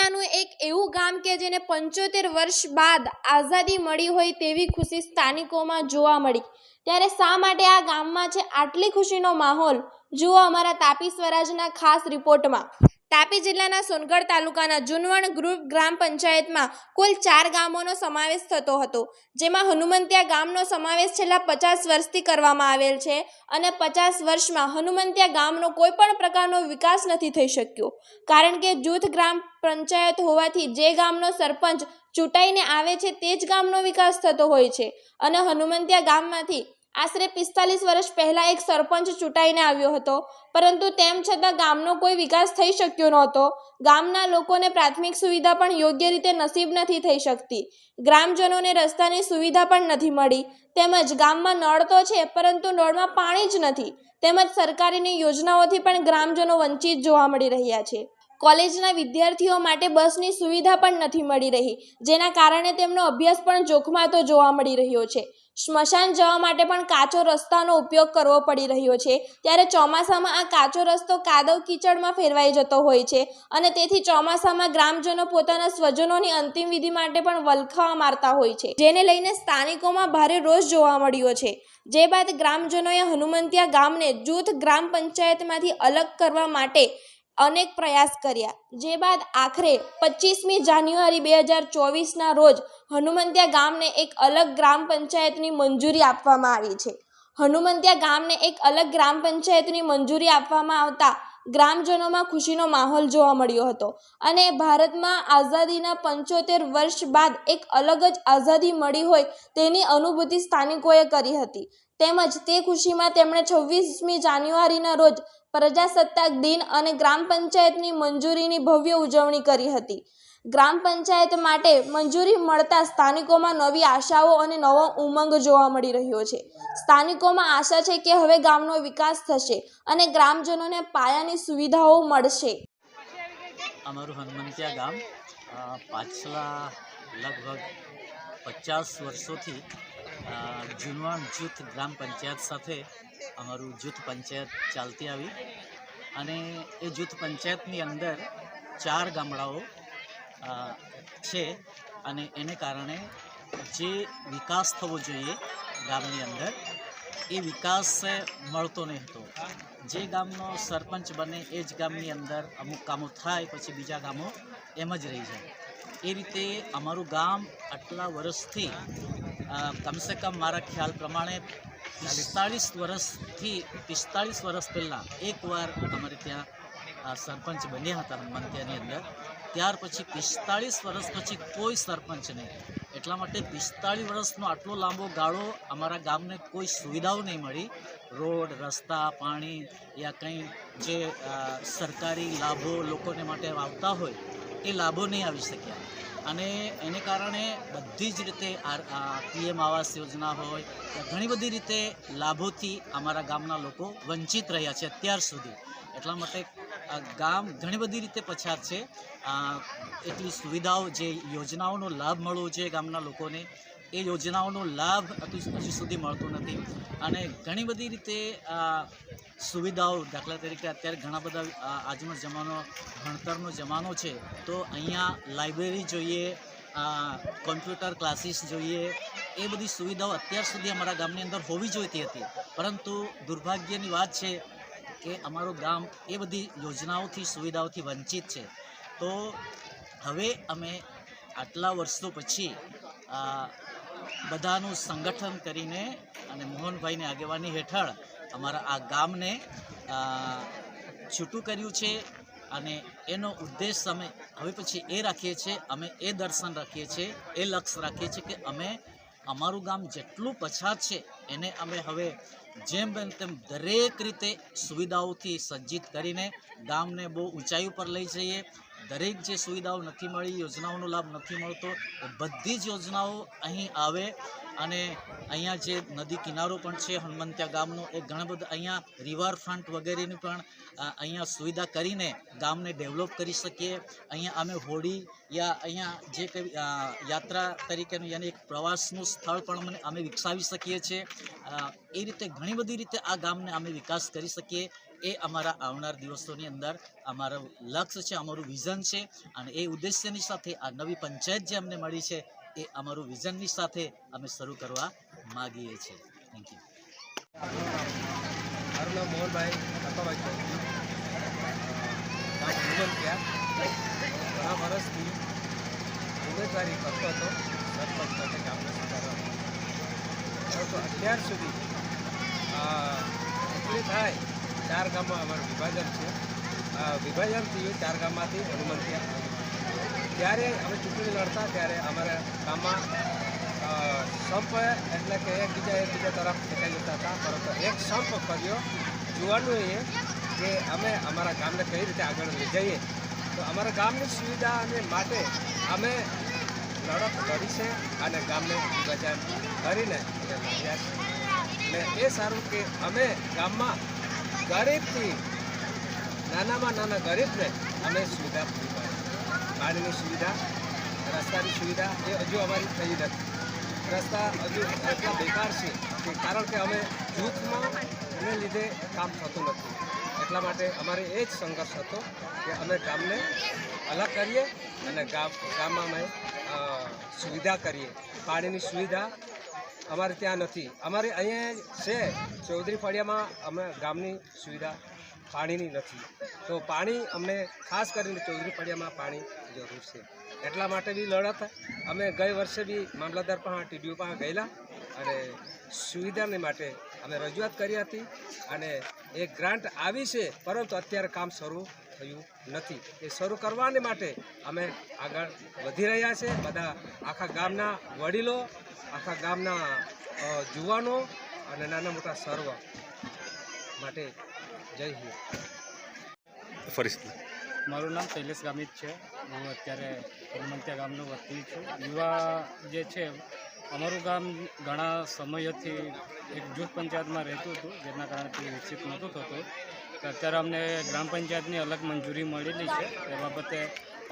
જિલ્લાનું એક એવું ગામ કે જેને પંચોતેર વર્ષ બાદ આઝાદી મળી હોય તેવી ખુશી સ્થાનિકોમાં જોવા મળી. ત્યારે શા માટે આ ગામમાં છે આટલી ખુશીનો માહોલ? જુઓ અમારા તાપી સ્વરાજના ખાસ રિપોર્ટમાં. તાપી જિલ્લાના સોનગઢ તાલુકાના જુનવણ ગ્રુપ ગ્રામ પંચાયતમાં કુલ ચાર ગામોનો સમાવેશ થતો હતો, જેમાં હનુમંત્યા ગામનો સમાવેશ છેલ્લા પચાસ વર્ષથી કરવામાં આવેલ છે અને પચાસ વર્ષમાં હનુમંત્યા ગામનો કોઈ પણ પ્રકારનો વિકાસ નથી થઈ શક્યો, કારણ કે જૂથ ગ્રામ પંચાયત હોવાથી જે ગામનો સરપંચ ચૂંટાઈને આવે છે તે જ ગામનો વિકાસ થતો હોય છે અને હનુમંત્યા ગામમાંથી આશરે પિસ્તાલીસ વર્ષ પહેલાં એક સરપંચ ચૂંટાઈને આવ્યો હતો. પરંતુ તેમ છતાં ગામનો કોઈ વિકાસ થઈ શક્યો નહોતો. ગામના લોકોને પ્રાથમિક સુવિધા પણ યોગ્ય રીતે નસીબ નથી થઈ શકતી. ગ્રામજનોને રસ્તાની સુવિધા પણ નથી મળી. તેમજ ગામમાં નળ તો છે, પરંતુ નળમાં પાણી જ નથી. તેમજ સરકારીની યોજનાઓથી પણ ગ્રામજનો વંચિત જોવા મળી રહ્યા છે. કોલેજના વિદ્યાર્થીઓ માટે બસની સુવિધા પણ નથી મળી રહી, જેના કારણે તેમનો અભ્યાસ પણ જોખમાતો જોવા મળી રહ્યો છે. સ્મશાન જવા માટે પણ કાચો રસ્તાનો ઉપયોગ કરવો પડી રહ્યો છે. ત્યારે ચોમાસામાં આ કાચો રસ્તો કાદવ કીચડમાં ફેરવાઈ જતો હોય છે અને તેથી ચોમાસામાં ગ્રામજનો પોતાના સ્વજનોની અંતિમ વિધિ માટે પણ વલખાવા મારતા હોય છે. જેને લઈને સ્થાનિકોમાં ભારે રોષ જોવા મળ્યો છે. જે બાદ ગ્રામજનોએ હનુમંતિયા ગામને જૂથ ગ્રામ પંચાયતમાંથી અલગ કરવા માટે અનેક પ્રયાસ કર્યા. જે બાદ આખરે પચીસમી જાન્યુઆરી બે હજાર ચોવીસના રોજ હનુમંત્યા ગામને એક અલગ ગ્રામ પંચાયતની મંજૂરી આપવામાં આવી છે. હનુમંત્યા ગામને એક અલગ ગ્રામ પંચાયતની મંજૂરી આપવામાં આવતા ગ્રામજનોમાં ખુશીનો માહોલ જોવા મળ્યો હતો અને ભારતમાં આઝાદીના પંચોતેર વર્ષ બાદ એક અલગ જ આઝાદી મળી હોય તેની અનુભૂતિ સ્થાનિકોએ કરી હતી. તેમજ તે ખુશીમાં તેમણે છવ્વીસમી જાન્યુઆરીના રોજ પ્રજાસત્તાક દિન અને ગ્રામ પંચાયતની મંજૂરીની ભવ્ય ઉજવણી કરી હતી. ગ્રામ પંચાયત માટે મંજૂરી મળતા સ્થાનિકોમાં નવી આશાઓ અને નવો ઉમંગ જોવા મળી રહ્યો છે. સ્થાનિકોમાં આશા છે કે હવે ગામનો વિકાસ થશે અને ગ્રામજનોને પાયાની સુવિધાઓ મળશે. અમારું હનુમંતિયા ગામ પાછલા લગભગ પચાસ વર્ષોથી જૂનવાણ જૂથ ગ્રામ પંચાયત સાથે અમારું જૂથ પંચાયત ચાલતી આવી અને એ જૂથ પંચાયતની અંદર ચાર ગામડાઓ છે અને એને કારણે જે વિકાસ થવો જોઈએ ગામની અંદર, એ વિકાસ મળતો નહીં હતો. જે ગામનો સરપંચ બને એ જ ગામની અંદર અમુક કામો થાય પછી બીજા ગામો એમ જ રહી જાય. એ રીતે અમારું ગામ આટલા વર્ષથી કમસે કમ મારા ખ્યાલ પ્રમાણે પિસ્તાળીસ વર્ષથી, પિસ્તાળીસ વર્ષ પહેલાં એકવાર અમારે ત્યાં સરપંચ બન્યા હતા હનુમંતિયાની અંદર. ત્યાર પછી પિસ્તાળીસ વર્ષ પછી કોઈ સરપંચ નહીં. એટલા માટે પિસ્તાળીસ વર્ષનો આટલો લાંબો ગાળો અમારા ગામને કોઈ સુવિધાઓ નહીં મળી. રોડ, રસ્તા, પાણી યા કંઈ જે સરકારી લાભો લોકોને માટે આવતા હોય, એ લાભો નહીં આવી શક્યા. અને એને કારણે બધી જ રીતે પીએમ આવાસ યોજના હોય ઘણી બધી રીતે લાભોથી અમારા ગામના લોકો વંચિત રહ્યા છે અત્યાર સુધી. એટલા માટે ગામ ઘણી બધી રીતે પછાત છે. એટલી સુવિધાઓ જે યોજનાઓનો લાભ મળવો જોઈએ ગામના લોકોને એ યોજનાઓનો લાભ હજુ સુધી મળતો નથી. અને ઘણી બધી રીતે સુવિધાઓ દાખલા તરીકે અત્યારે ઘણા બધા આજનો જમાનો, ભણતરનો જમાનો છે, તો અહીંયા લાઇબ્રેરી જોઈએ કોમ્પ્યુટર ક્લાસીસ જોઈએ, એ બધી સુવિધાઓ અત્યાર સુધી અમારા ગામની અંદર હોવી જોઈતી હતી. પરંતુ દુર્ભાગ્યની વાત છે કે અમારું ગામ એ બધી યોજનાઓથી, સુવિધાઓથી વંચિત છે. તો હવે અમે આટલા વર્ષો પછી બધાનું સંગઠન કરીને અને મોહનભાઈની આગેવાની હેઠળ અમારા આ ગામને છૂટું કર્યું છે અને એનો ઉદ્દેશ અમે હવે પછી એ રાખીએ છીએ, અમે એ દર્શન રાખીએ છીએ, એ લક્ષ્ય રાખીએ છીએ કે અમે અમારું ગામ જેટલું પછાત છે, એને અમે હવે જેમ બને તેમ દરેક રીતે સુવિધાઓથી સજ્જિત કરીને ગામને બહુ ઊંચાઈ ઉપર લઈ જઈએ દરેક જે સુવિધાઓ નથી મળી, યોજનાઓનો લાભ નથી મળતો, એ બધી જ યોજનાઓ અહીં આવે. અને અહીંયા જે નદી કિનારો પણ છે, હનુમંત્યા ગામનો, એ ઘણા બધા અહીંયા રિવરફ્રન્ટ વગેરેની પણ અહીંયા સુવિધા કરીને ગામને ડેવલપ કરી શકીએ. અહીંયા અમે હોડી યા અહીંયા જે કંઈ યાત્રા તરીકેનું યાની એક પ્રવાસનું સ્થળ પણ અમે અમે વિકસાવી શકીએ છીએ. એ રીતે ઘણી બધી રીતે આ ગામને અમે વિકાસ કરી શકીએ. એ અમારા આવનાર દિવસોની અંદર અમારું લક્ષ્ય છે, અમારું વિઝન છે. અને એ ઉદ્દેશ્યની સાથે આ નવી પંચાયત જે અમને મળી છે એ અમારું વિઝનની સાથે અમે શરૂ કરવા માગીએ છીએ. થેન્ક યુ મારું નામ મોહનભાઈ ઘણા વર્ષથી ઉમેદવારી કરતો હતો. સરપંચ માટે ગામને સુધારવા અત્યાર સુધી ચૂંટણી થાય ચાર ગામમાં અમારું વિભાજન છે. વિભાજન થયું ચાર ગામમાંથી હનુમંતિયા જ્યારે અમે ચૂંટણી લડતા ત્યારે અમારા ગામમાં સંપ એટલે કે એકબીજા એકબીજા તરફ ફેંકાઈ જતા હતા. પરંતુ એક સંપ કર્યો જોવાનું એ કે અમે અમારા ગામને કઈ રીતે આગળ લઈ જઈએ. તો અમારા ગામની સુવિધા અને માટે અમે લડત લડી છે અને ગામને વિભાજન કરીને અમે છે. ને એ સારું કે અમે ગામમાં ગરીબથી, નાનામાં નાના ગરીબને અમે સુવિધા પૂરી પાણીની સુવિધા, રસ્તાની સુવિધા એ હજુ અમારી થઈ નથી. રસ્તા હજુ એટલા બેકાર છે કે કારણ કે અમે જૂથમાં લીધે કામ થતું નથી. એટલા માટે અમારે એ જ સંઘર્ષ હતો કે અમે ગામને અલગ કરીએ અને ગામ, ગામમાં અમે સુવિધા કરીએ. પાણીની સુવિધા અમારે ત્યાં નથી. અમારે અહીંયા છે. ચૌધરી ફળિયામાં અમે ગામની સુવિધા પાણીની નથી. તો પાણી અમને ખાસ કરીને ચૌધરી ફળિયામાં પાણી જરૂર છે. એટલા માટે બી લડત. અમે ગઈ વર્ષે બી મામલતદાર પાસે ટીડીઓ પાસે ગયેલા અને સુવિધાને માટે અમે રજૂઆત કરી હતી અને એ ગ્રાન્ટ આવી છે, પરંતુ અત્યારે કામ શરૂ થયું નથી. એ શરૂ કરવાને માટે અમે આગળ વધી રહ્યા છે. બધા આખા ગામના વડીલો, આખા ગામના જુવાનો અને નાના મોટા સર્વ માટે જય હિન્દ. ફરી મારું નામ શૈલેષ ગામિત છે. હું અત્યારે હનુમંત્યા ગામનો વતની છું. યુવા જે છે અમારું ગામ ઘણા સમયથી એક જૂથ પંચાયતમાં રહેતું હતું જેના કારણે તે વિકસિત નહોતું થતું. તો અત્યારે અમને ગ્રામ પંચાયતની અલગ મંજૂરી મળેલી છે. એ બાબતે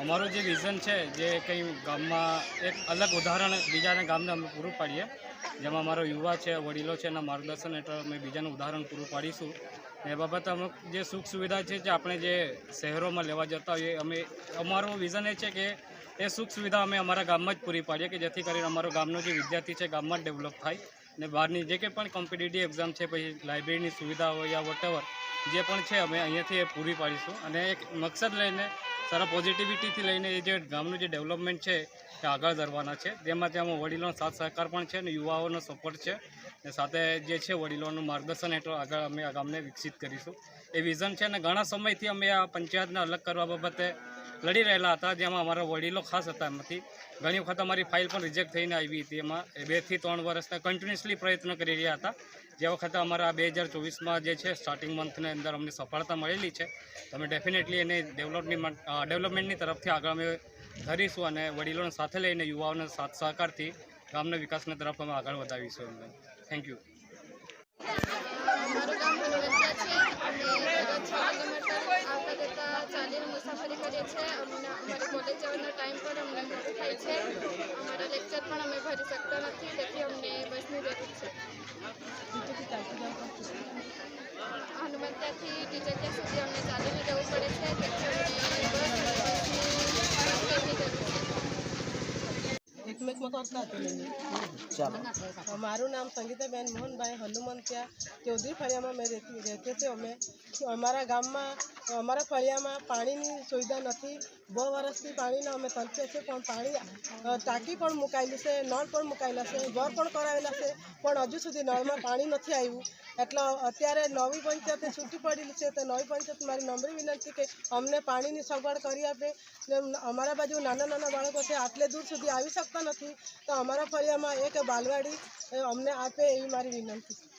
અમારું જે વિઝન છે જે કંઈ ગામમાં એક અલગ ઉદાહરણ બીજાને ગામને અમે પૂરું પાડીએ. જેમાં અમારો યુવા છે વડીલો છે એના માર્ગદર્શન હેઠળ અમે બીજાનું ઉદાહરણ પૂરું પાડીશું. એ બાબતે અમુક જે સુખ સુવિધા છે જે આપણે જે શહેરોમાં લેવા જતા હોઈએ, અમે અમારું વિઝન એ છે કે એ સુખ સુવિધા અમે અમારા ગામમાં જ પૂરી પાડીએ કે જેથી કરીને અમારો ગામનો જે વિદ્યાર્થી છે ગામમાં ડેવલપ થાય ને બહારની જે કંઈ પણ કોમ્પિટિટિવ એક્ઝામ છે, પછી લાઇબ્રેરીની સુવિધા હોય યા વોટેવર જે પણ છે, અમે અહીંયાથી એ પૂરી પાડીશું. અને એક મકસદ લઈને, સારા પોઝિટિવિટીથી લઈને એ જે ગામનું જે ડેવલપમેન્ટ છે તે આગળ ધરવાના છે. તેમાં ત્યાં વડીલોનો સાથ સહકાર પણ છે અને યુવાઓનો સપોર્ટ છે. ને સાથે જે છે વડીલોનું માર્ગદર્શન હેઠળ આગળ અમે આ ગામને વિકસિત કરીશું. એ વિઝન છે અને ઘણા સમયથી અમે આ પંચાયતને અલગ કરવા બાબતે લડી રહેલા હતા, જેમાં અમારા વડીલો ખાસ હતા એમાંથી. ઘણી વખત અમારી ફાઇલ પણ રિજેક્ટ થઈને આવી હતી. એમાં એ બેથી ત્રણ વર્ષના કન્ટિન્યુઅસલી પ્રયત્ન કરી રહ્યા હતા. જે વખતે અમારા બે હજાર ચોવીસમાં જે છે સ્ટાર્ટિંગ મંથની અંદર અમને સફળતા મળેલી છે. તો અમે ડેફિનેટલી એને ડેવલપની ડેવલપમેન્ટની તરફથી આગળ અમે ધરીશું અને વડીલોને સાથે લઈને યુવાઓને સાથ સહકારથી ગામના વિકાસની તરફ અમે આગળ વધાવીશું એમને. થેન્ક યુ મારું ગામ હનુમંતિયા છે. અમે દરરોજ છ. કિલોમીટર આવતા જતા ચાલીને મુસાફરી કરીએ છીએ. અમને અમારી કોલેજ જવાનો ટાઈમ પણ અમને મોડું થાય છે. અમારા લેક્ચર પણ અમે ભરી શકતા નથી. તેથી અમને બસની જરૂર છે. હનુમંતિયાથી ટીચર મારું નામ સંગીતાબેન મોહનભાઈ હનુમંતિયા ચૌધરી ફળિયામાં મેં રહેતી રહેતી હતી. અમે અમારા ગામમાં અમારા ફળિયામાં પાણીની સુવિધા નથી. બહુ વર્ષથી પાણીના અમે તરફીએ છીએ, પણ પાણી ટાંકી પણ મુકાયેલી છે, નળ પણ મુકાયેલા છે બોર પણ કરાવેલા છે, પણ હજુ સુધી નળમાં પાણી નથી આવ્યું. એટલે અત્યારે નવી પંચાયતે છૂટી પડેલી છે, તો નવી પંચાયત મારી નમ્ર વિનંતી કે અમને પાણીની સગવડ કરી આપે. ને અમારા બાજુ નાના નાના બાળકો છે, આટલે દૂર સુધી આવી શકતા નથી. તો અમારા ફળિયામાં એક બાલવાડી અમને આપે એવી મારી વિનંતી છે.